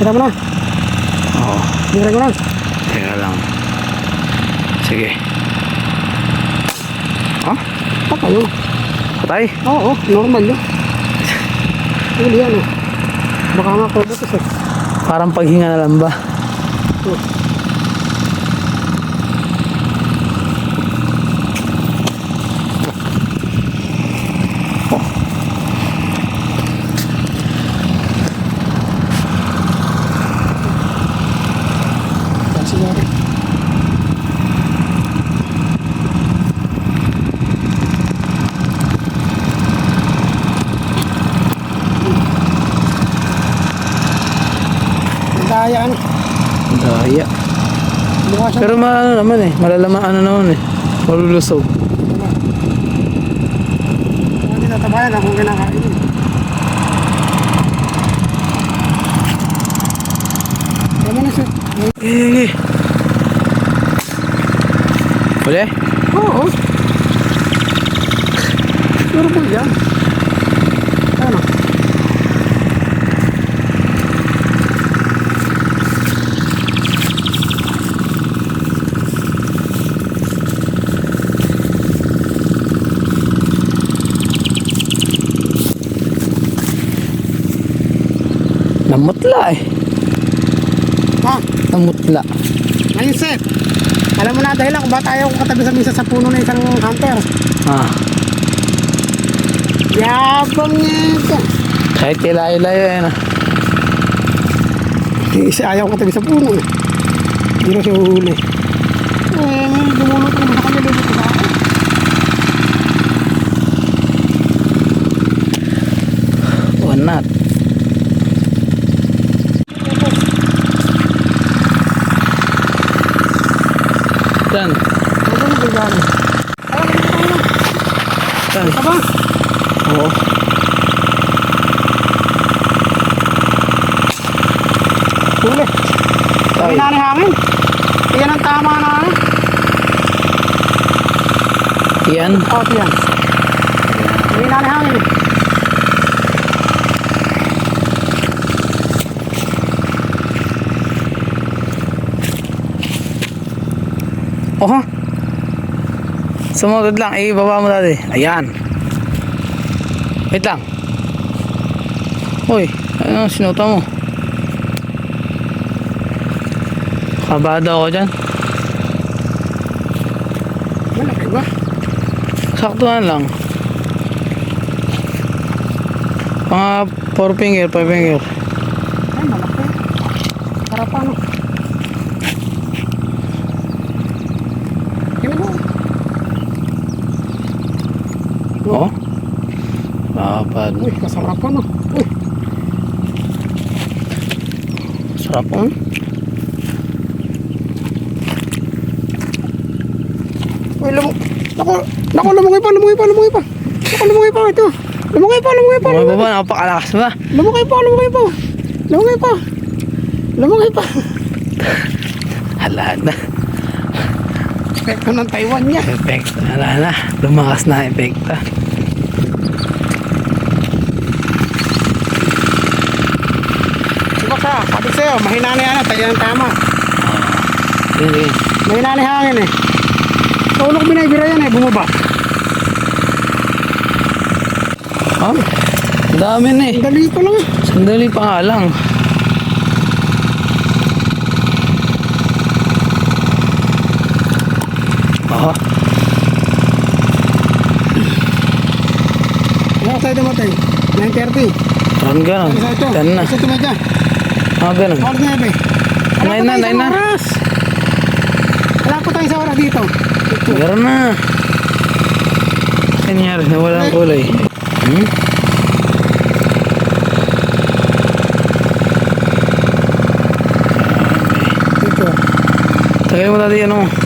Kita mo na. Oo. Bira ko na. Teka lang. Sige. Ah? Patay yun. Patay? Oo, normal yun. Huli yan eh. Baka nga kubutos eh. Parang paghinga na lang ba? Oh. Daya. Bukas Pero maano naman eh. Malalaman ano naman eh. Malulusog. Hindi natabayan akong kinakain. eh. Tama na siya. Eh. Uli? Oo. Pero po yan. Ano? Namutla eh. Ha? Namutla. Mindset. Alam mo na dahil ako ba tayo katabi sa misa sa puno ng isang hunter? Ah. Yabang nito. Kahit kilayo-layo eh na. Isa ayaw katabi sa puno eh. Hindi na siya uhuli. Eh, dumulot naman sa kanya dito Saan? Ano mo mo dito Saan? Ito ba? Oo. Huli. Sabi Ay. na ni hangin. Iyan ang tama na ano? Yan. Oo, yan. Sabi na ni hangin Oho. Sumunod lang. Eh, baba mo dati. Ayan. Wait lang. Uy, ano sinuta mo? Kabado ako dyan. Malaki ba? Saktuhan lang. Mga 4 finger, 5 finger. Ay, malaki. Para paano? Tingnan mo. Oo. Dapat. Uy, kasarap pa no. Uy, Sarap oh. uy, lumu... Naku, naku, lumungay pa, lumungay pa, lumungay pa. Naku, lumungay pa, ito. Lumungay pa, lumungay pa, lumungay baba, napakalakas ba? Lumungay pa, lumungay pa. Lumungay pa. Lumungay pa. Hala na. Epekto ng Taiwan niya. Epekto. Hala na. Lumakas na epekto. Sa'yo, mahina na yan, tayo ng tama. Hindi. Mahina na hangin eh. Tulog binibira yan eh, bumaba. Oh, dami na eh. Ang dali pa lang eh. Sandali pa nga lang. Oh, Ano tayo dumatay? 9.30. parang ganun. Isa ito. Yan na. Isa Ah, ganun. Oras 9. Wala Nine pa na, nine na. oras. Wala pa tayo sa oras dito. Meron na. Kanyari, nawala ang kulay. Hmm? Tagay mo dati ano.